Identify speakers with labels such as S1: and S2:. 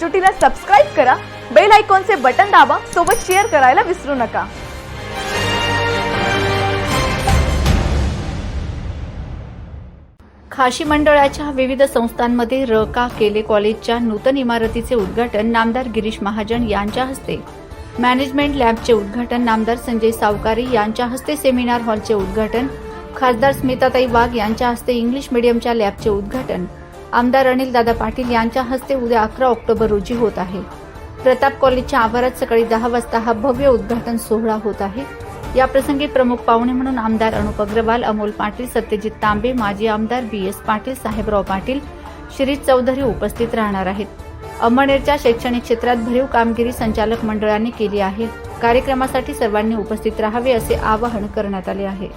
S1: चुटीला subscribe करा bell आयकॉनचे button दाबा सोबत शेअर करायला विसरू नका.
S2: खाशी मंडळाच्या विविध संस्थांमध्ये र का केले कॉलेजच्या नूतन इमारतीचे उद्घाटन नामदार गिरीश महाजन यांच्या हस्ते. मॅनेजमेंट लॅबचे उद्घाटन नामदार संजय सावकारी यांच्या हस्ते सेमिनार हॉलचे उद्घाटन. खासदार स्मिताताई वाघ यांच्या हस्ते इंग्लिश मीडियमच्या लॅबचे उद्घाटन. आमदार अनिलदादा पाटील यांच्या हस्ते उद्या अकरा ऑक्टोबर रोजी होत आहे. प्रताप कॉलेजच्या आवारात सकाळी दहा वाजता हा भव्य उद्घाटन सोहळा होत आहे. या प्रसंगी प्रमुख पाहुणे म्हणून आमदार अनुप अग्रवाल अमोल पाटील सत्यजित तांबे माजी आमदार बी एस पाटील साहेबराव पाटील शिरीष चौधरी उपस्थित राहणार आहेत. अमळनेरच्या शैक्षणिक क्षेत्रात भरीव कामगिरी संचालक मंडळाने केली आहे. कार्यक्रमासाठी सर्वांनी उपस्थित राहावे असे आवाहन करण्यात आले आहे.